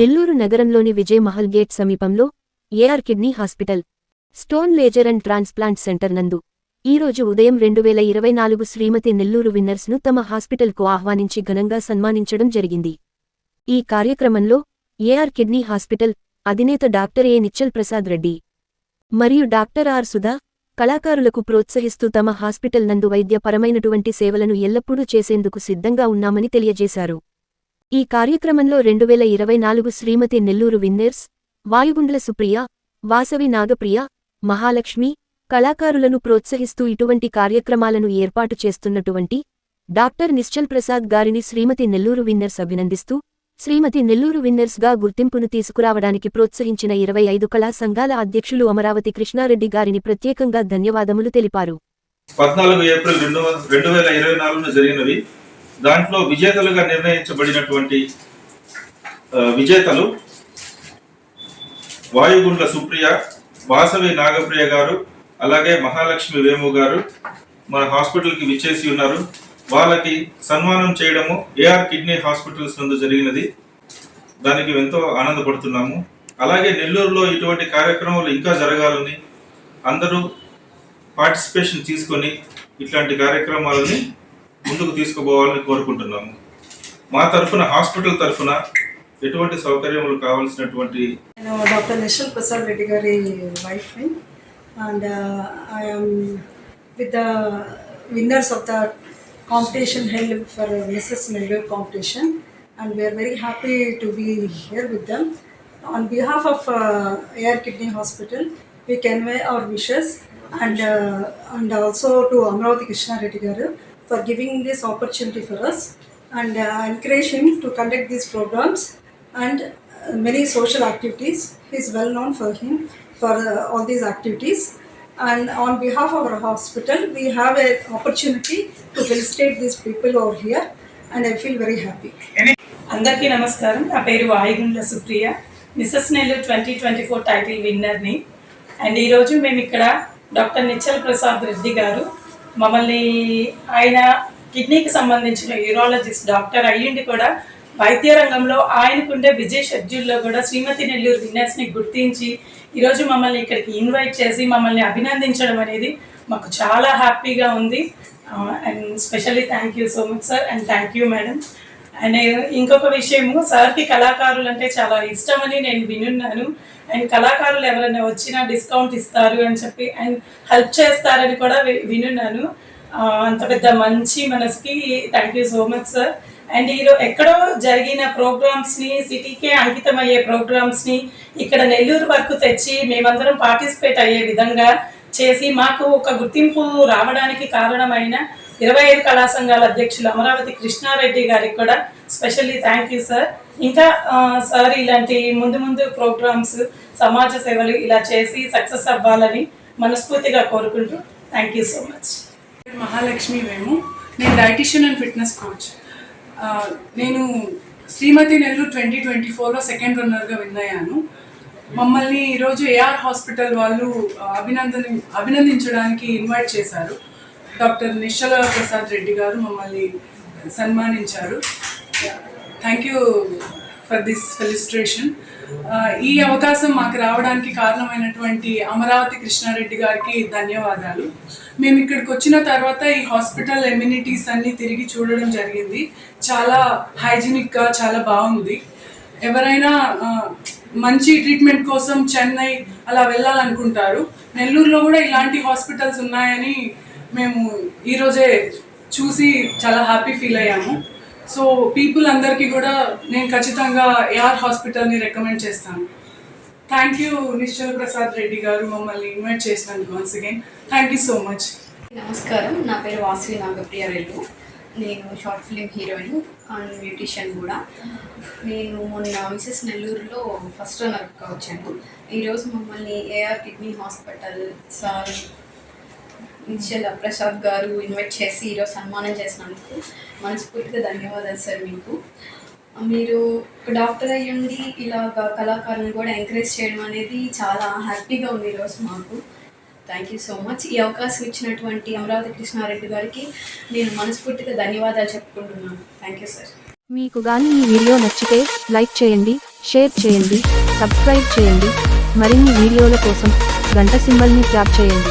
నెల్లూరు నగరంలోని విజయ్ మహల్ గేట్ సమీపంలో AR kidney hospital stone laser and transplant centre నందు. ఈరోజు ఉదయం రెండు వేల ఇరవై నాలుగు శ్రీమతి నెల్లూరు విన్నర్స్ను తమ హాస్పిటల్కు ఆహ్వానించి ఘనంగా సన్మానించడం జరిగింది. ఈ కార్యక్రమంలో ఏఆర్ కిడ్నీ హాస్పిటల్ అధినేత డాక్టర్ ఏ నిచ్చల్ ప్రసాద్ రెడ్డి మరియు డాక్టర్ ఆర్ సుధా కళాకారులకు ప్రోత్సహిస్తూ తమ హాస్పిటల్ నందు వైద్యపరమైనటువంటి సేవలను ఎల్లప్పుడూ చేసేందుకు సిద్ధంగా ఉన్నామని తెలియజేశారు. ఈ కార్యక్రమంలో రెండు వేల ఇరవై నాలుగు శ్రీమతి నెల్లూరు విన్నర్స్ వాయుగుండ్ల సుప్రియ వాసవి నాగప్రియ మహాలక్ష్మి కళాకారులను ప్రోత్సహిస్తూ ఇటువంటి కార్యక్రమాలను ఏర్పాటు చేస్తున్నటువంటి డాక్టర్ నిశ్చల్ ప్రసాద్ గారిని శ్రీమతి నెల్లూరు విన్నర్స్ అభినందిస్తూ శ్రీమతి నెల్లూరు విన్నర్స్గా గుర్తింపును తీసుకురావడానికి ప్రోత్సహించిన ఇరవై ఐదు కళా సంఘాల అధ్యక్షులు అమరావతి కృష్ణారెడ్డి గారిని ప్రత్యేకంగా ధన్యవాదములు తెలిపారు. పద్నాలుగు ఏప్రిల్ రెండు రెండు వేల ఇరవై నాలుగున జరిగినవి. దాంట్లో విజేతలుగా నిర్ణయించబడినటువంటి విజేతలు వాయుగుండ్ల సుప్రియ వాసవి నాగప్రియ గారు అలాగే మహాలక్ష్మి వేము గారు మన హాస్పిటల్కి విచ్చేసి ఉన్నారు. వాళ్ళకి సన్మానం చేయడము ఏఆర్ కిడ్నీ హాస్పిటల్స్ నందు జరిగినది. దానికి ఎంతో ఆనందపడుతున్నాము. అలాగే నెల్లూరులో ఇటువంటి కార్యక్రమాలు ఇంకా జరగాలని అందరూ పార్టిసిపేషన్ తీసుకొని ఇట్లాంటి కార్యక్రమాలని ముందుకు తీసుకుపోవాలని కోరుకుంటున్నాము మా తరఫున హాస్పిటల్ తరఫున ఎటువంటి సౌకర్యములు కావాల్సినటువంటి నేను డాక్టర్ నిషల్ ప్రసాద్ రెడ్డి గారి wife and I'm with the winners of the competition held for Mrs Nellore competition and we're very happy to be here with them on behalf of AR kidney hospital we convey our wishes and and also to Amaravathi Krishnareddy గారు for giving this opportunity for us and uh, encourage him to conduct these programs and uh, many social activities. He is well known for him for uh, all these activities. And on behalf of our hospital, we have an opportunity to felicitate these people over here, and I feel very happy. అందరికీ నమస్కారం నా పేరు Vayugundla Supriya Mrs Nellore twenty twenty four title విన్నర్ని and ఈరోజు మేము ఇక్కడ doctor నిచ్చల్ Prasad Reddy గారు మమ్మల్ని ఆయన కిడ్నీకి సంబంధించిన యూరాలజిస్ట్ డాక్టర్ అయ్యిండి కూడా వైద్య రంగంలో ఆయనకుండే విజయ్ షెడ్యూల్లో కూడా శ్రీమతి నెల్లూరు విన్నర్స్ని గుర్తించి ఈరోజు మమ్మల్ని ఇక్కడికి ఇన్వైట్ చేసి మమ్మల్ని అభినందించడం అనేది మాకు చాలా హ్యాపీగా ఉంది. And specially thank you so much sir and thank you madam and uh, ఇంకొక విషయము సార్కి కళాకారులు అంటే చాలా ఇష్టం అని నేను వినున్నాను. అండ్ కళాకారులు ఎవరైనా వచ్చినా డిస్కౌంట్ ఇస్తారు అని చెప్పి అండ్ హెల్ప్ చేస్తారని కూడా వినున్నాను. అంత పెద్ద మంచి మనసుకి thank you so much sir and ఈరోజు ఎక్కడో జరిగిన ప్రోగ్రామ్స్ని సిటీకే అంకితమయ్యే ప్రోగ్రామ్స్ని ఇక్కడ నెల్లూరు వరకు తెచ్చి మేమందరం పార్టిసిపేట్ అయ్యే విధంగా చేసి మాకు ఒక గుర్తింపు రావడానికి కారణమైన ఇరవై ఐదు కళా సంఘాల అధ్యక్షులు అమరావతి కృష్ణారెడ్డి గారికి కూడా స్పెషల్లీ థ్యాంక్ యూ సార్ ఇంకా సార్ ఇలాంటి ముందు ముందు ప్రోగ్రామ్స్ సమాజ సేవలు ఇలా చేసి సక్సెస్ అవ్వాలని మనస్ఫూర్తిగా కోరుకుంటూ thank you so much Mahalakshmi మేము నేను డైటిషియన్ అండ్ ఫిట్నెస్ కోచ్ నేను శ్రీమతి నెల్లూరు ట్వంటీ ట్వంటీ ఫోర్లో సెకండ్ రన్నర్గా విన్ అయ్యాను మమ్మల్ని ఈరోజు ఏఆర్ హాస్పిటల్ వాళ్ళు అభినందన అభినందించడానికి ఇన్వైట్ చేశారు. డాక్టర్ నిశ్చల ప్రసాద్ రెడ్డి గారు మమ్మల్ని సన్మానించారు. Thank you for this felicitation ఈ అవకాశం మాకు రావడానికి కారణమైనటువంటి అమరావతి కృష్ణారెడ్డి గారికి ధన్యవాదాలు. మేము ఇక్కడికి వచ్చిన తర్వాత ఈ హాస్పిటల్ ఎమ్యూనిటీస్ అన్ని తిరిగి చూడడం జరిగింది. చాలా హైజీనిక్గా చాలా బాగుంది. ఎవరైనా మంచి ట్రీట్మెంట్ కోసం చెన్నై అలా వెళ్ళాలనుకుంటారు. నెల్లూరులో కూడా ఇలాంటి హాస్పిటల్స్ ఉన్నాయని మేము ఈరోజే చూసి చాలా హ్యాపీ ఫీల్ అయ్యాము. సో పీపుల్ అందరికీ కూడా నేను ఖచ్చితంగా ఏఆర్ హాస్పిటల్ని రికమెండ్ చేస్తాను. థ్యాంక్ యూ నిశ్చల్ ప్రసాద్ రెడ్డి గారు మమ్మల్ని ఇన్వైట్ చేసినందుకు once again thank you so much నమస్కారం. నా పేరు వాసవి నాగప్రియ రెడ్డి. నేను short film heroine and beautician కూడా. నేను మొన్న మిసెస్ నెల్లూరులో ఫస్ట్ రన్నర్గా వచ్చాను. ఈరోజు మమ్మల్ని AR kidney hospital sir Nischal Prasad గారు ఇన్వైట్ చేసి ఈరోజు సన్మానం చేసినందుకు మనస్ఫూర్తిగా ధన్యవాదాలు సార్ మీకు. మీరు డాక్టర్ అయ్యుండి ఇలాగ కళాకారులను కూడా ఎంకరేజ్ చేయడం అనేది చాలా హ్యాపీగా ఉంది ఈరోజు మాకు. థ్యాంక్ యూ సో మచ్ ఈ అవకాశం ఇచ్చినటువంటి అమరావతి కృష్ణారెడ్డి గారికి నేను మనస్ఫూర్తిగా ధన్యవాదాలు చెప్పుకుంటున్నాను. థ్యాంక్ యూ సార్ మీకు కానీ ఈ వీడియో నచ్చితే లైక్ చేయండి షేర్ చేయండి సబ్స్క్రైబ్ చేయండి. మరిన్ని వీడియోల కోసం గంట సింబల్ని ట్యాప్ చేయండి.